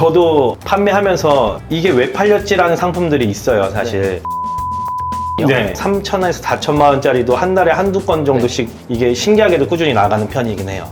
저도 판매하면서 이게 왜 팔렸지라는 상품들이 있어요, 사실. 네, 3천원에서 4천만 원짜리도 한 달에 한두 건 정도씩 이게 신기하게도 꾸준히 나가는 편이긴 해요.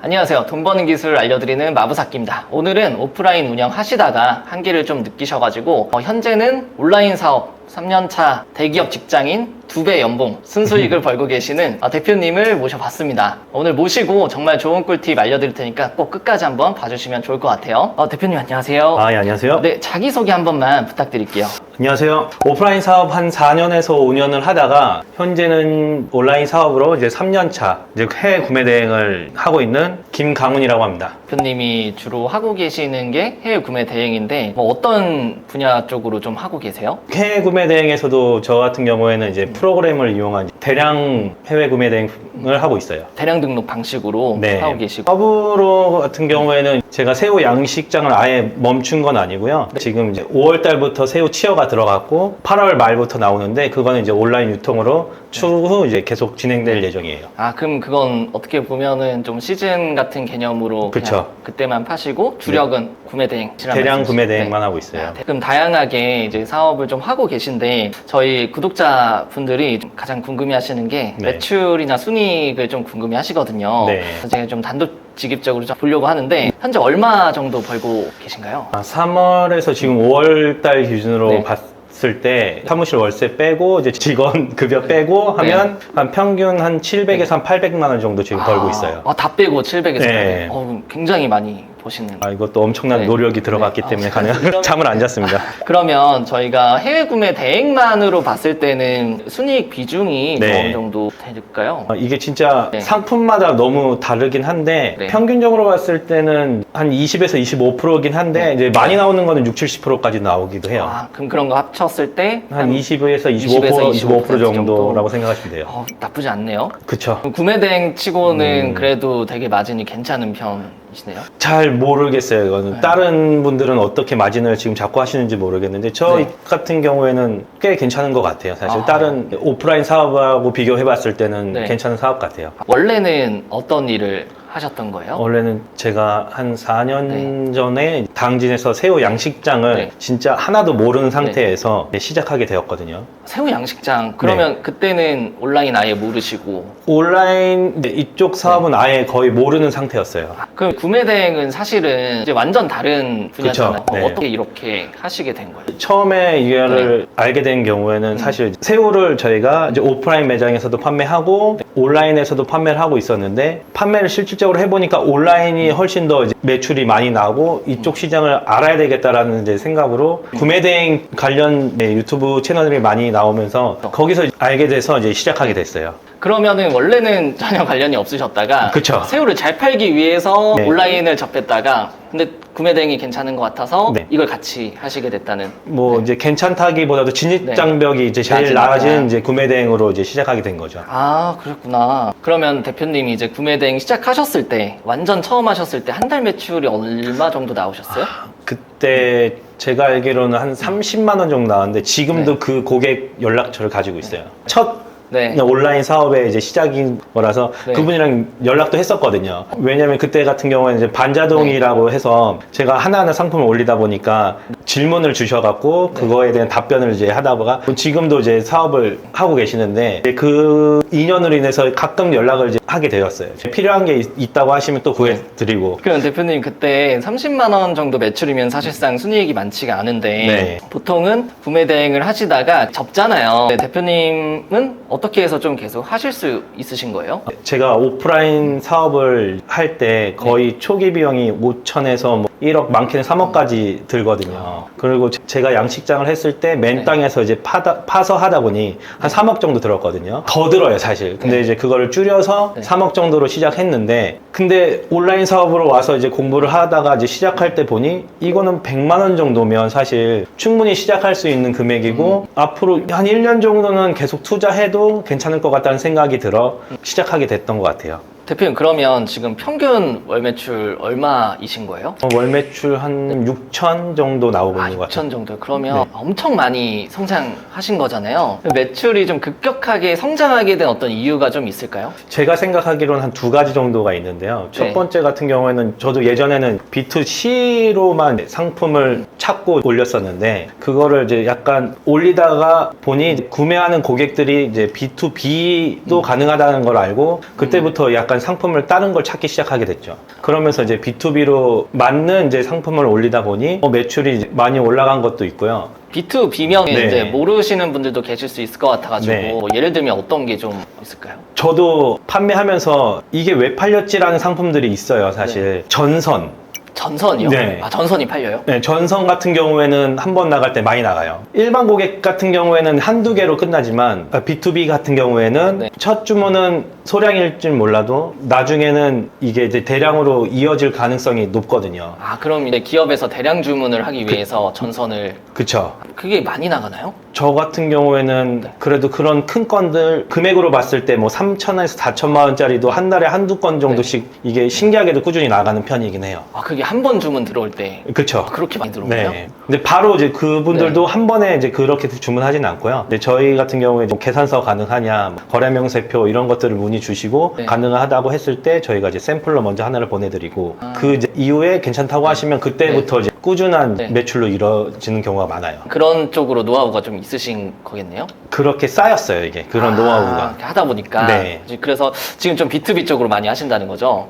안녕하세요. 돈 버는 기술 알려드리는 마부사끼입니다. 오늘은 오프라인 운영하시다가 한계를 좀 느끼셔가지고 어, 현재는 온라인 사업 3년차 대기업 직장인 두배 연봉 순수익을 벌고 계시는 어, 대표님을 모셔봤습니다. 오늘 모시고 정말 좋은 꿀팁 알려드릴 테니까 꼭 끝까지 한번 봐주시면 좋을 것 같아요. 어, 대표님 안녕하세요. 아, 예, 안녕하세요. 네, 자기소개 한 번만 부탁드릴게요. 안녕하세요. 오프라인 사업 한 4년에서 5년을 하다가 현재는 온라인 사업으로 이제 3년 차 이제 해외 구매 대행을 하고 있는 김강훈이라고 합니다. 대표님이 주로 하고 계시는 게 해외 구매 대행인데 뭐 어떤 분야 쪽으로 좀 하고 계세요? 해외 구매 대행에서도 저 같은 경우에는 이제 프로그램을 이용한 대량 해외 구매 대행을 하고 있어요. 대량 등록 방식으로 네. 하고 계시고 서브로 같은 경우에는 제가 새우 양식장을 아예 멈춘 건 아니고요. 지금 이제 5월 달부터 새우 치어가 들어갔고 8월 말부터 나오는데 그거는 이제 온라인 유통으로 추후 이제 계속 진행될 예정이에요. 아 그럼 그건 어떻게 보면은 좀 시즌 같은 개념으로 그쵸. 그냥 그때만 파시고 주력은 구매 대행 대량 구매 대행만 하고 있어요. 아, 그럼 다양하게 이제 사업을 좀 하고 계 신데 저희 구독자 분들이 좀 가장 궁금해하시는 게 네. 매출이나 순이익을 좀 궁금해하시거든요. 네. 제가 좀 단도직입적으로 좀 보려고 하는데 현재 얼마 정도 벌고 계신가요? 아, 3월에서 지금 5월 달 기준으로 네. 봤 을 때 사무실 월세 빼고 이제 직원 급여 빼고 하면 한 평균 한 700에서 한 800만 원 정도 지금 벌고 아, 있어요. 아, 다 빼고 700에서 네. 800. 어, 굉장히 많이 보시는. 아, 이것도 엄청난 네. 노력이 들어갔기 네. 때문에 아, 가능한 그럼- 잠을 안 잤습니다. 그러면 저희가 해외 구매 대행만으로 봤을 때는 순이익 비중이 좀 네. 어느 정도 될까요? 어, 이게 진짜 네. 상품마다 너무 다르긴 한데 네. 평균적으로 봤을 때는 한 20에서 25%긴 한데 네. 이제 많이 나오는 거는 6, 70%까지 나오기도 해요. 아, 그럼 그런 거 합쳤을 때 한 20에서 20에서 25%, 25% 25% 정도. 정도라고 생각하시면 돼요. 어, 나쁘지 않네요. 그쵸. 그럼 구매 대행 치고는 음. 그래도 되게 마진이 괜찮은 편이시네요. 잘 모르겠어요. 이거는 네. 다른 분들은 어떻게 마진을 지금 잡고 하시는지 모르겠는데 저 네. 같은 경우에는 꽤 괜찮은 것 같아요. 사실 아. 다른 오프라인 사업하고 비교해봤을 때는 네. 괜찮은 사업 같아요. 원래는 어떤 일을 하셨던 거예요? 원래는 제가 한 4년 전에 당진에서 새우 양식장을 네. 진짜 하나도 모르는 상태에서 시작하게 되었거든요. 새우 양식장. 그러면 네. 그때는 온라인 아예 모르시고. 온라인 네, 이쪽 사업은 아예 거의 모르는 상태였어요. 그럼 구매 대행은 사실은 이제 완전 다른 분야잖아요. 그쵸. 네. 어떻게 이렇게 하시게 된 거예요? 처음에 이거를 알게 된 경우에는 음. 사실 새우를 저희가 이제 오프라인 매장에서도 판매하고 온라인에서도 판매를 하고 있었는데 판매를 실질 적으로 해보니까 온라인이 훨씬 더 매출이 많이 나고 이쪽 시장을 알아야 되겠다라는 이제 생각으로 구매 대행 관련 네, 유튜브 채널들이 많이 나오면서 거기서 알게 돼서 이제 시작하게 됐어요. 그러면은 원래는 전혀 관련이 없으셨다가 그쵸. 새우를 잘 팔기 위해서 네. 온라인을 접했다가 근데 구매 대행이 괜찮은 것 같아서 네. 이걸 같이 하시게 됐다는 뭐 네. 이제 괜찮다기보다도 진입 네. 장벽이 이제 제일 낮으니까. 낮은 이제 구매 대행으로 이제 시작하게 된 거죠. 아 그렇구나 그러면 대표님이 이제 구매 대행 시작하셨을 때 완전 처음 하셨을 때 한 달 매출이 얼마 정도 나오셨어요? 그때 제가 알기로는 한 30만 원 정도 나왔는데 지금도 네. 그 고객 연락처를 가지고 있어요. 첫 네. 그냥 온라인 사업의 이제 시작인 거라서 네. 그분이랑 연락도 했었거든요. 왜냐면 그때 같은 경우에는 이제 반자동이라고 네. 해서 제가 하나하나 상품을 올리다 보니까 질문을 주셔갖고 네. 그거에 대한 답변을 이제 하다가 지금도 이제 사업을 하고 계시는데 이제 그 인연으로 인해서 가끔 연락을 이제 하게 되었어요. 필요한 게 있- 있다고 하시면 또 구해드리고 그럼 대표님 그때 30만 원 정도 매출이면 사실상 순이익이 많지가 않은데 네. 보통은 구매 대행을 하시다가 접잖아요. 네, 대표님은 어 떻게 해서 좀 계속 하실 수 있으신 거예요? 제가 오프라인 사업을 할 때 거의 초기 비용이 5천에서 뭐 1억 많게는 3억까지 들거든요. 그리고 제- 제가 양식장을 했을 때맨 네. 땅에서 이제 파다, 파서 하다 보니 한 3억 정도 들었거든요. 더 들어요, 사실. 근데 네. 이제 그거를 줄여서 네. 3억 정도로 시작했는데 근데 온라인 사업으로 와서 이제 공부를 하다가 이제 시작할 때 보니 이거는 100만 원 정도면 사실 충분히 시작할 수 있는 금액이고 앞으로 한 1년 정도는 계속 투자해도 괜찮을 것 같다는 생각이 들어 시작하게 됐던 것 같아요. 대표님 그러면 지금 평균 월 매출 얼마이신 거예요? 어, 월 매출 한 6천 정도 나오고 아, 있는 것 같아요. 6천 정도. 그러면 네. 엄청 많이 성장하신 거잖아요. 매출이 좀 급격하게 성장하게 된 어떤 이유가 좀 있을까요? 제가 생각하기로는 한 두 가지 정도가 있는데요. 첫 네. 번째 같은 경우에는 저도 예전에는 B2C로만 상품을 찾고 올렸었는데 그거를 이제 약간 올리다가 보니 구매하는 고객들이 이제 B2B도 음. 가능하다는 걸 알고 그때부터 약간 상품을 다른 걸 찾기 시작하게 됐죠. 그러면서 이제 B2B로 맞는 이제 상품을 올리다 보니 어, 매출이 많이 올라간 것도 있고요. B2B명 네. 이제 모르시는 분들도 계실 수 있을 것 같아가지고 네. 뭐 예를 들면 어떤 게 좀 있을까요? 저도 판매하면서 이게 왜 팔렸지라는 상품들이 있어요, 사실. 전선. 전선이요? 네. 아 전선이 팔려요? 네, 전선 같은 경우에는 한 번 나갈 때 많이 나가요. 일반 고객 같은 경우에는 한두 개로 끝나지만 아, B2B 같은 경우에는 네. 첫 주문은 소량일 줄 몰라도 나중에는 이게 이제 대량으로 이어질 가능성이 높거든요. 아 그럼 이제 기업에서 대량 주문을 하기 그 위해서 전선을 그쵸. 그게 많이 나가나요? 저 같은 경우에는 네. 그래도 그런 큰 건들 금액으로 봤을 때 뭐 3천원에서 4천만 원짜리도 한 달에 한두 건 정도씩 네. 이게 신기하게도 꾸준히 나가는 편이긴 해요. 아 그게 한 번 주문 들어올 때 그쵸. 그렇게 많이 들어오나요? 네. 근데 바로 이제 그분들도 네. 한 번에 이제 그렇게 주문하진 않고요. 근데 저희 같은 경우에 좀 계산서 가능하냐, 뭐 거래 명세표 이런 것들을 문의 주시고 네. 가능하다고 했을 때 저희가 이제 샘플로 먼저 하나를 보내드리고 아. 그 이제 이후에 괜찮다고 하시면 그때부터 이제 꾸준한 네. 매출로 이루어지는 경우가 많아요. 그런 쪽으로 노하우가 좀 있으신 거겠네요? 그렇게 쌓였어요, 이게. 그런 아, 노하우가. 이렇게 하다 보니까 네. 이제 그래서 지금 좀 B2B 쪽으로 많이 하신다는 거죠?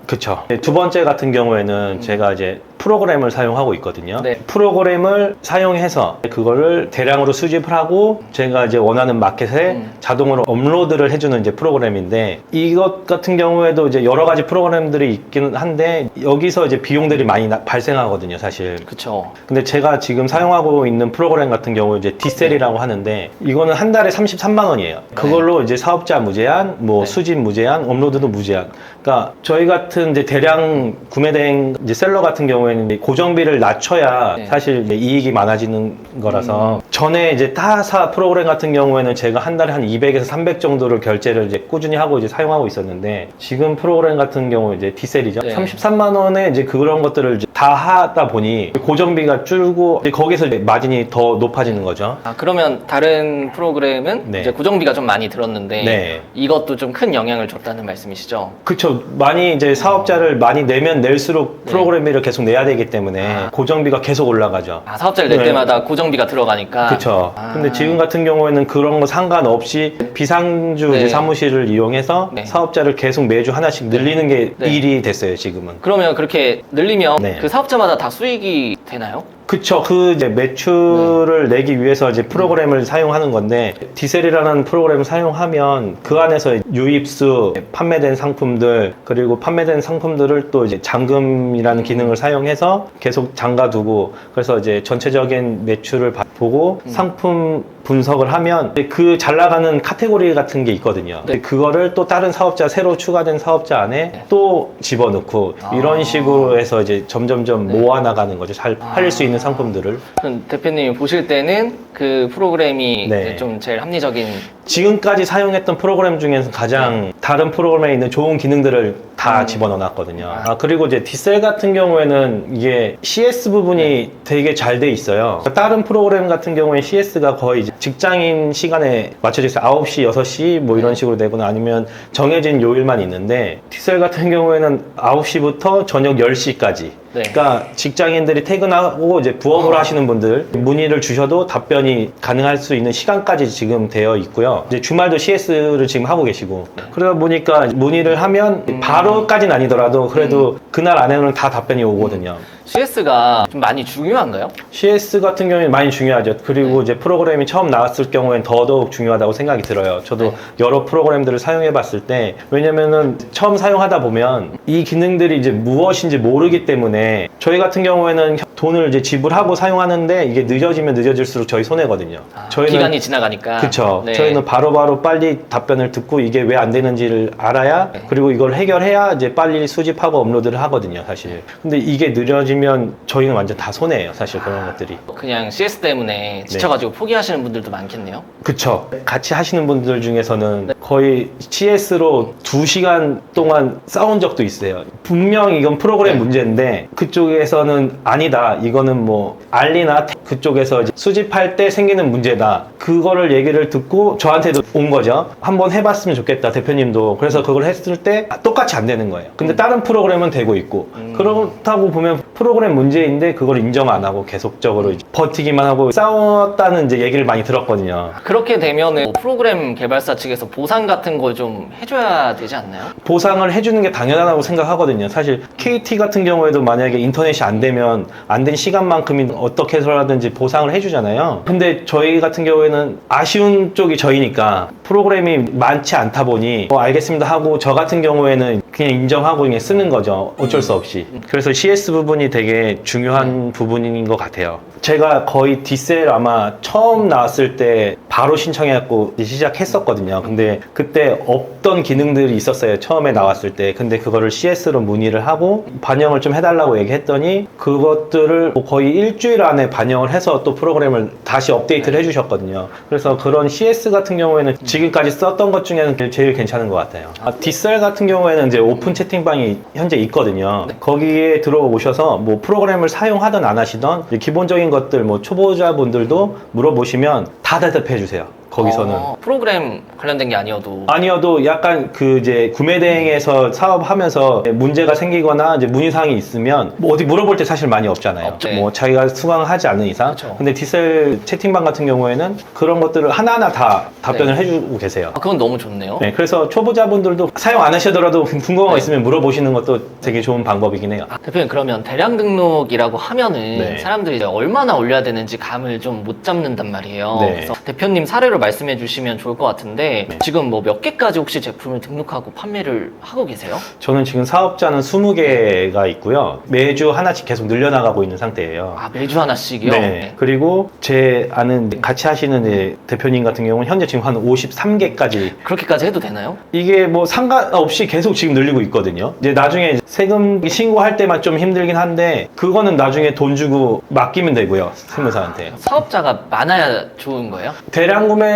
네, 두 번째 같은 경우에는 제가 이제 프로그램을 사용하고 있거든요. 음. 네. 프로그램을 사용해서 그거를 대량으로 수집을 하고 제가 이제 원하는 마켓에 음. 자동으로 업로드를 해주는 이제 프로그램인데 이것 같은 경우에도 이제 여러 가지 프로그램들이 있기는 한데 여기서 이제 비용들이 많이 나- 발생하거든요, 사실. 그쵸. 근데 제가 지금 사용하고 있는 프로그램 같은 경우 이제 디셀이라고 하는데 이거는 한 달에 33만 원이에요. 그걸로 이제 사업자 무제한, 뭐 네. 수집 무제한, 업로드도 무제한. 그러니까 저희 같은 이제 대량 구매된 이제 셀러 같은 경우에는 고정비를 낮춰야 네. 사실 이제 이익이 많아지는 거라서 음. 전에 이제 타사 프로그램 같은 경우에는 제가 한 달에 한 200에서 300 정도를 결제를 이제 꾸준히 하고 이제 사용하고 있었는데 지금 프로그램 같은 경우 이제 디셀이죠. 네. 33만 원에 이제 그런 것들을 이제 다 하다 보니 고정비가 줄고 이제 거기서 이제 마진이 더 높아지는 거죠. 아 그러면 다른 프로그램은 네. 이제 고정비가 좀 많이 들었는데 네. 이것도 좀 큰 영향을 줬다는 말씀이시죠? 그쵸. 많이 이제 사업자를 많이 내면 낼수록 네. 프로그램비를 계속 내야 되기 때문에 아. 고정비가 계속 올라가죠. 아 사업자를 낼 네. 때마다 고정비가 들어가니까 그쵸. 아. 근데 지금 같은 경우에는 그런 거 상관없이 비상주 네. 이제 사무실을 이용해서 네. 사업자를 계속 매주 하나씩 늘리는 게 네. 일이 됐어요, 지금은. 그러면 그렇게 늘리면 네. 그 사업자마다 다 수익이 되나요? 그쵸. 그 이제 매출을 네. 내기 위해서 이제 프로그램을 사용하는 건데, 디셀이라는 프로그램을 사용하면 그 안에서 유입수, 판매된 상품들, 그리고 판매된 상품들을 또 이제 잔금이라는 기능을 사용해서 계속 잠가두고, 그래서 이제 전체적인 매출을 봐- 보고 음. 상품 분석을 하면 그 잘 나가는 카테고리 같은 게 있거든요. 네. 그거를 또 다른 사업자, 새로 추가된 사업자 안에 네. 또 집어넣고, 아. 이런 식으로 해서 이제 점점점 네. 모아 나가는 거죠. 잘 팔릴 아. 수 있는 상품들을. 그럼 대표님이 보실 때는 그 프로그램이 네. 이제 좀 제일 합리적인 지금까지 사용했던 프로그램 중에서 가장 다른 프로그램에 있는 좋은 기능들을 다 음. 집어넣어 놨거든요. 아. 아, 그리고 이제 디셀 같은 경우에는 이게 CS 부분이 네. 되게 잘 돼 있어요. 다른 프로그램 같은 경우에 CS가 거의 이제 직장인 시간에 맞춰져 있어요. 9시, 6시 뭐 이런 네. 식으로 되거나 아니면 정해진 요일만 있는데 디셀 같은 경우에는 9시부터 저녁 10시까지 네. 그러니까 직장인들이 퇴근하고 이제 부업을 어. 하시는 분들 문의를 주셔도 답변이 가능할 수 있는 시간까지 지금 되어 있고요. 이제 주말도 CS를 지금 하고 계시고 그러다 보니까 문의를 하면 음. 바로까지는 아니더라도 그래도 그날 안에는 다 답변이 오거든요. CS가 좀 많이 중요한가요? CS 같은 경우에는 많이 중요하죠. 그리고 네. 이제 프로그램이 처음 나왔을 경우엔 더더욱 중요하다고 생각이 들어요. 저도 네. 여러 프로그램들을 사용해 봤을 때, 왜냐면은 처음 사용하다 보면 이 기능들이 이제 무엇인지 모르기 때문에 저희 같은 경우에는 돈을 이제 지불하고 사용하는데 이게 늦어지면 늦어질수록 저희 손해거든요. 아, 저희는 기간이 지나가니까 그쵸. 네. 저희는 바로바로 빨리 답변을 듣고 이게 왜 안 되는지를 알아야 네. 그리고 이걸 해결해야 이제 빨리 수집하고 업로드를 하거든요, 사실. 근데 이게 느려지면 되면 저희는 완전 다 손해예요, 사실 그런 것들이. 그냥 CS 때문에 지쳐가지고 포기하시는 분들도 많겠네요. 그쵸. 같이 하시는 분들 중에서는 거의 CS로 2시간 동안 싸운 적도 있어요. 분명 이건 프로그램 네. 문제인데 그쪽에서는 아니다. 이거는 뭐 알리나 테- 그쪽에서 이제 수집할 때 생기는 문제다. 그거를 얘기를 듣고 저한테도 온 거죠. 한번 해봤으면 좋겠다. 대표님도. 그래서 그걸 했을 때 똑같이 안 되는 거예요. 근데 다른 프로그램은 되고 있고 음. 그렇다고 보면 프로 그램 문제인데 그걸 인정 안 하고 계속적으로 이제 버티기만 하고 싸웠다는 이제 얘기를 많이 들었거든요. 그렇게 되면은 뭐 프로그램 개발사 측에서 보상 같은 걸 좀 해줘야 되지 않나요? 보상을 해주는 게 당연하다고 생각하거든요. 사실 KT 같은 경우에도 만약에 인터넷이 안 되면 안 된 시간만큼이 어떻게 해서라든지 보상을 해주잖아요. 근데 저희 같은 경우에는 아쉬운 쪽이 저희니까 프로그램이 많지 않다 보니 뭐 알겠습니다 하고 저 같은 경우에는 그냥 인정하고 그냥 쓰는 거죠. 어쩔 수 없이. 그래서 CS 부분이 되게 중요한 부분인 것 같아요. 제가 거의 디셀 아마 처음 나왔을 때 바로 신청해갖고 시작했었거든요. 근데 그때 없던 기능들이 있었어요. 처음에 나왔을 때. 근데 그거를 CS로 문의를 하고 반영을 좀 해달라고 얘기했더니 그것들을 거의 일주일 안에 반영을 해서 또 프로그램을 다시 업데이트를 해주셨거든요. 그래서 그런 CS 같은 경우에는 지금까지 썼던 것 중에는 제일 괜찮은 것 같아요. 아, 디셀 같은 경우에는 이제 오픈 채팅방이 현재 있거든요. 거기에 들어오셔서 뭐 프로그램을 사용하든 안 하시던 기본적인 것들 뭐 초보자분들도 물어보시면 다 대답해 주세요. 거기서는. 어, 프로그램 관련된 게 아니어도 아니어도 약간 그 이제 구매 대행에서 사업하면서 문제가 생기거나 이제 문의 사항이 있으면 뭐 어디 물어볼 때 사실 많이 없잖아요. 없죠. 뭐 자기가 수강하지 않는 이상. 그쵸. 근데 디셀 채팅방 같은 경우에는 그런 것들을 하나하나 다 답변을 네. 해주고 계세요. 아, 그건 너무 좋네요. 네, 그래서 초보자분들도 사용 안 하시더라도 궁금한 거 네. 있으면 물어보시는 것도 되게 좋은 방법이긴 해요. 아, 대표님 그러면 대량 등록이라고 하면은 네. 사람들이 이제 얼마나 올려야 되는지 감을 좀 못 잡는단 말이에요. 네. 그래서 대표님 사례로 말씀해 주시면 좋을 것 같은데 네. 지금 뭐 몇 개까지 혹시 제품을 등록하고 판매를 하고 계세요? 저는 지금 사업자는 20개가 있고요. 매주 하나씩 계속 늘려나가고 있는 상태예요. 아 매주 하나씩이요? 네. 그리고 제 아는 같이 하시는 이제 대표님 같은 경우는 현재 지금 한 53개까지 그렇게까지 해도 되나요? 이게 뭐 상관없이 계속 지금 늘리고 있거든요. 이제 나중에 세금 신고할 때만 좀 힘들긴 한데 그거는 나중에 돈 주고 맡기면 되고요. 세무사한테. 사업자가 많아야 좋은 거예요? 대량 구매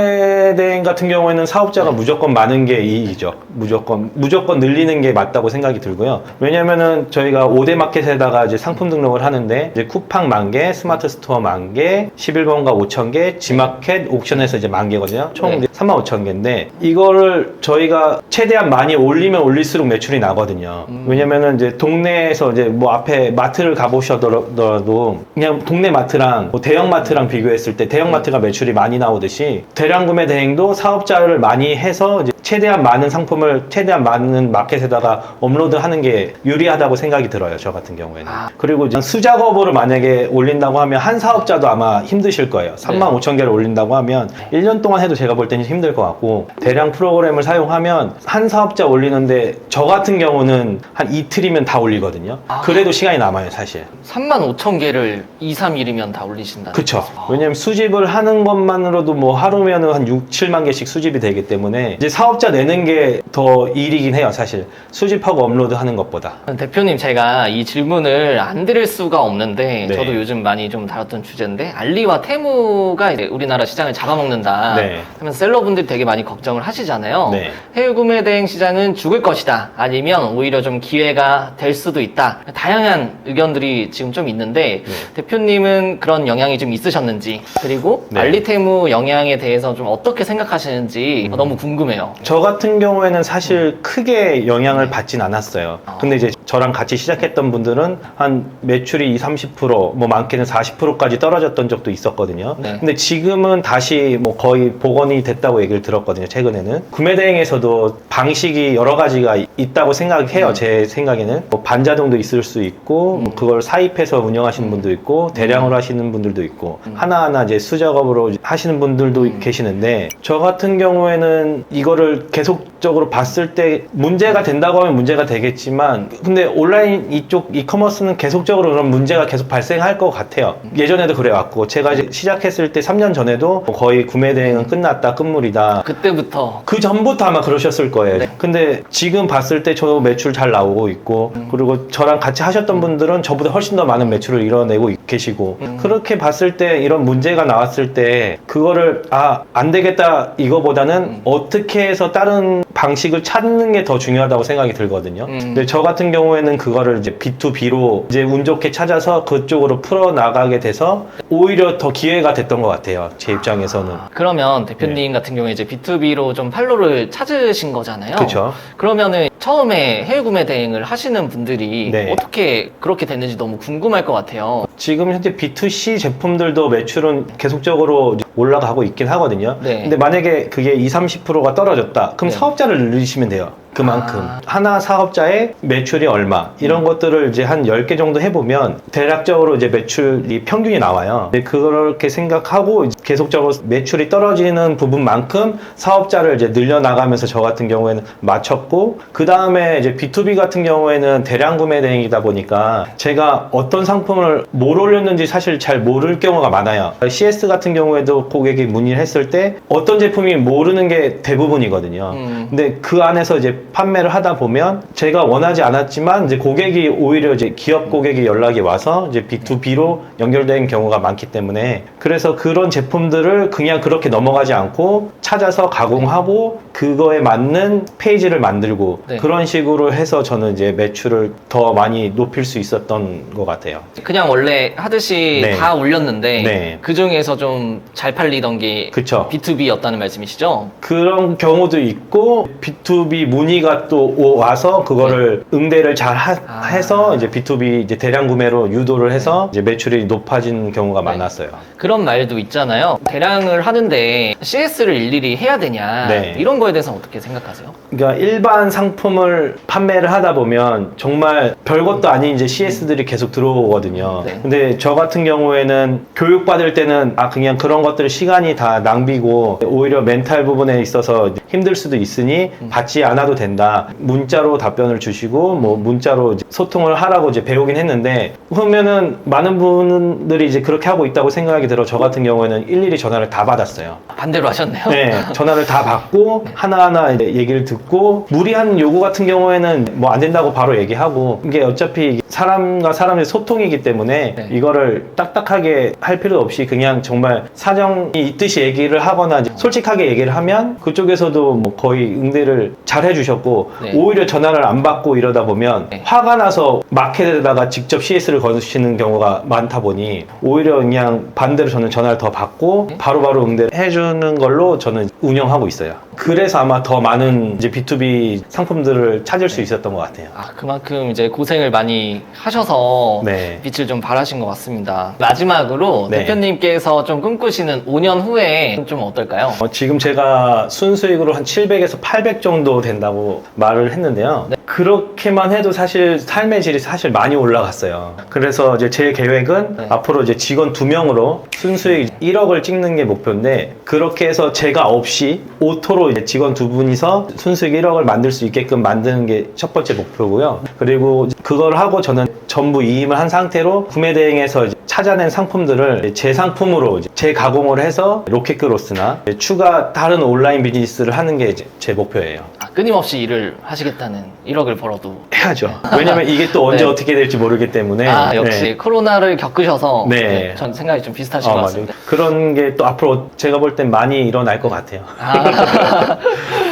대행 같은 경우에는 사업자가 네. 무조건 많은 게 이익이죠. 무조건 무조건 늘리는 게 맞다고 생각이 들고요. 왜냐면은 저희가 5대 마켓에다가 이제 상품 등록을 하는데 이제 쿠팡 만 개, 스마트 스토어 만 개, 11번가 5천 개, 지마켓 옥션에서 이제 만 개거든요. 총 네. 이제 3만 5천 개인데 이거를 저희가 최대한 많이 올리면 올릴수록 매출이 나거든요. 음. 왜냐면은 이제 동네에서 이제 뭐 앞에 마트를 가보셔더라도 그냥 동네 마트랑 뭐 대형 마트랑 비교했을 때 대형 마트가 매출이 많이 나오듯이 대량 구매 대행도 사업자를 많이 해서 최대한 많은 상품을 최대한 많은 마켓에다가 업로드하는 게 유리하다고 생각이 들어요. 저 같은 경우에는. 아. 그리고 수작업으로 만약에 올린다고 하면 한 사업자도 아마 힘드실 거예요. 3만 5천 개를 올린다고 하면 1년 동안 해도 제가 볼 때는 힘들 것 같고 대량 프로그램을 사용하면 한 사업자 올리는데 저 같은 경우는 한 이틀이면 다 올리거든요. 아. 그래도 시간이 남아요, 사실. 3만 5천 개를 2, 3일이면 다 올리신다. 그쵸. 왜냐면 수집을 하는 것만으로도 뭐 하루면 은 한 6, 7만 개씩 수집이 되기 때문에 이제 사업자 내는 게 더 일이긴 해요, 사실. 수집하고 업로드 하는 것보다. 대표님 제가 이 질문을 안 드릴 수가 없는데 네. 저도 요즘 많이 좀 다뤘던 주제인데 알리와 테무가 이제 우리나라 시장을 잡아먹는다 네. 하면서 셀러분들이 되게 많이 걱정을 하시잖아요. 네. 해외 구매 대행 시장은 죽을 것이다 아니면 오히려 좀 기회가 될 수도 있다 다양한 의견들이 지금 좀 있는데 네. 대표님은 그런 영향이 좀 있으셨는지 그리고 네. 알리 테무 영향에 대해서 좀 어떻게 생각하시는지 음. 너무 궁금해요. 저 같은 경우에는 사실 크게 영향을 받진 않았어요. 아. 근데 이제 저랑 같이 시작했던 분들은 한 매출이 20, 30%뭐 많게는 40%까지 떨어졌던 적도 있었거든요. 네. 근데 지금은 다시 뭐 거의 복원이 됐다고 얘기를 들었거든요. 최근에는 구매 대행에서도 방식이 여러 가지가 이- 있다고 생각해요. 음. 제 생각에는 뭐 반자동도 있을 수 있고 뭐 그걸 사입해서 운영하시는 분도 있고 대량으로 하시는 분들도 있고 음. 하나하나 이제 수작업으로 하시는 분들도 음. 계시는데 저 같은 경우에는 이거를 계속적으로 봤을 때 문제가 된다고 하면 문제가 되겠지만 근데 온라인 이쪽 이커머스는 계속적으로 그런 문제가 계속 발생할 것 같아요. 예전에도 그래왔고 제가 이제 시작했을 때 3년 전에도 거의 구매 대행은 끝났다, 끝물이다. 그때부터 그 전부터 아마 그러셨을 거예요. 네. 근데 지금 봤을 때 저 매출 잘 나오고 있고, 음. 그리고 저랑 같이 하셨던 분들은 저보다 훨씬 더 많은 매출을 이뤄내고 있- 계시고, 음. 그렇게 봤을 때 이런 문제가 나왔을 때, 그거를, 아, 안 되겠다, 이거보다는 음. 어떻게 해서 다른 방식을 찾는 게 더 중요하다고 생각이 들거든요. 음. 근데 저 같은 경우에는 그거를 이제 B2B로 이제 운 좋게 찾아서 그쪽으로 풀어 나가게 돼서 오히려 더 기회가 됐던 것 같아요. 제 입장에서는. 아, 그러면 대표님 같은 경우에 이제 B2B로 좀 팔로를 찾으신 거잖아요. 그쵸. 그러면은 처음에 해외 구매 대행을 하시는 분들이 네. 어떻게 그렇게 됐는지 너무 궁금할 것 같아요. 지금 현재 B2C 제품들도 매출은 계속적으로 올라가고 있긴 하거든요. 네. 근데 만약에 그게 20, 30%가 떨어졌다. 그럼 네. 사업자를 늘리시면 돼요. 그만큼. 아. 하나 사업자의 매출이 얼마. 이런 것들을 이제 한 10개 정도 해보면 대략적으로 이제 매출이 평균이 나와요. 근데 그렇게 생각하고 계속적으로 매출이 떨어지는 부분만큼 사업자를 이제 늘려나가면서 저 같은 경우에는 맞췄고, 그 다음에 이제 B2B 같은 경우에는 대량 구매 대행이다 보니까 제가 어떤 상품을 뭘 올렸는지 사실 잘 모를 경우가 많아요. CS 같은 경우에도 고객이 문의를 했을 때 어떤 제품이 모르는 게 대부분이거든요. 음. 근데 그 안에서 이제 판매를 하다 보면 제가 원하지 않았지만 이제 고객이 오히려 이제 기업 고객이 연락이 와서 이제 B2B로 연결된 경우가 많기 때문에 그래서 그런 제품들을 그냥 그렇게 넘어가지 않고 찾아서 가공하고 그거에 맞는 페이지를 만들고 네. 그런 식으로 해서 저는 이제 매출을 더 많이 높일 수 있었던 것 같아요. 그냥 원래 하듯이 네. 다 올렸는데 네. 그 중에서 좀 잘 팔리던 게 그쵸. B2B였다는 말씀이시죠? 그런 경우도 있고 B2B 문의 가 또 오- 와서 그거를 응대를 잘 하- 네. 아. 해서 이제 B2B 이제 대량 구매로 유도를 해서 이제 매출이 높아진 경우가 네. 많았어요. 그런 말도 있잖아요. 대량을 하는데 CS를 일일이 해야 되냐 네. 이런 거에 대해서 어떻게 생각하세요? 그러니까 일반 상품을 판매를 하다 보면 정말 별것도 아닌 이제 CS들이 계속 들어오거든요. 네. 근데 저 같은 경우에는 교육 받을 때는 아 그냥 그런 것들 시간이 다 낭비고 오히려 멘탈 부분에 있어서 힘들 수도 있으니 음. 받지 않아도 된다. 문자로 답변을 주시고 뭐 문자로 소통을 하라고 이제 배우긴 했는데 그러면은 많은 분들이 이제 그렇게 하고 있다고 생각이 들어 저 같은 경우에는 일일이 전화를 다 받았어요. 반대로 하셨네요. 네, 전화를 다 받고 하나하나 이제 얘기를 듣고 무리한 요구 같은 경우에는 뭐 안 된다고 바로 얘기하고 이게 어차피 사람과 사람의 소통이기 때문에 네. 이거를 딱딱하게 할 필요 없이 그냥 정말 사정이 있듯이 얘기를 하거나 솔직하게 얘기를 하면 그쪽에서도 뭐 거의 응대를 잘 해주 셨고 네. 오히려 전화를 안 받고 이러다 보면 네. 화가 나서 마켓에다가 직접 CS를 거시는 경우가 많다 보니 오히려 그냥 반대로 저는 전화를 더 받고 네. 바로 바로 응대를 해주는 걸로 저는 운영하고 있어요. 그래서 아마 더 많은 이제 B2B 상품들을 찾을 수 있었던 것 같아요. 아, 그만큼 이제 고생을 많이 하셔서 네. 빛을 좀 발하신 것 같습니다. 마지막으로 네. 대표님께서 좀 꿈꾸시는 5년 후에 좀 어떨까요? 어, 지금 제가 순수익으로 한 700에서 800 정도 된다고 말을 했는데요. 네. 그렇게만 해도 사실 삶의 질이 사실 많이 올라갔어요. 그래서 이제 제 계획은 네. 앞으로 이제 직원 두 명으로 순수익 1억을 찍는 게 목표인데 그렇게 해서 제가 없이 오토로 이제 직원 두 분이서 순수익 1억을 만들 수 있게끔 만드는 게 첫 번째 목표고요. 그리고 그걸 하고 저는 전부 이임을 한 상태로 구매 대행에서 찾아낸 상품들을 제 상품으로 재가공을 해서 로켓그로스나 추가 다른 온라인 비즈니스를 하는 게 제 목표예요. 아, 끊임없이 일을 하시겠다는 1억을 벌어도 해야죠. 왜냐면 이게 또 언제 네. 어떻게 될지 모르기 때문에. 아 역시 네. 코로나를 겪으셔서 네. 네, 전 생각이 좀 비슷하신 어, 것 맞아요. 같습니다. 그런 게 또 앞으로 제가 볼 땐 많이 일어날 것 같아요. 아,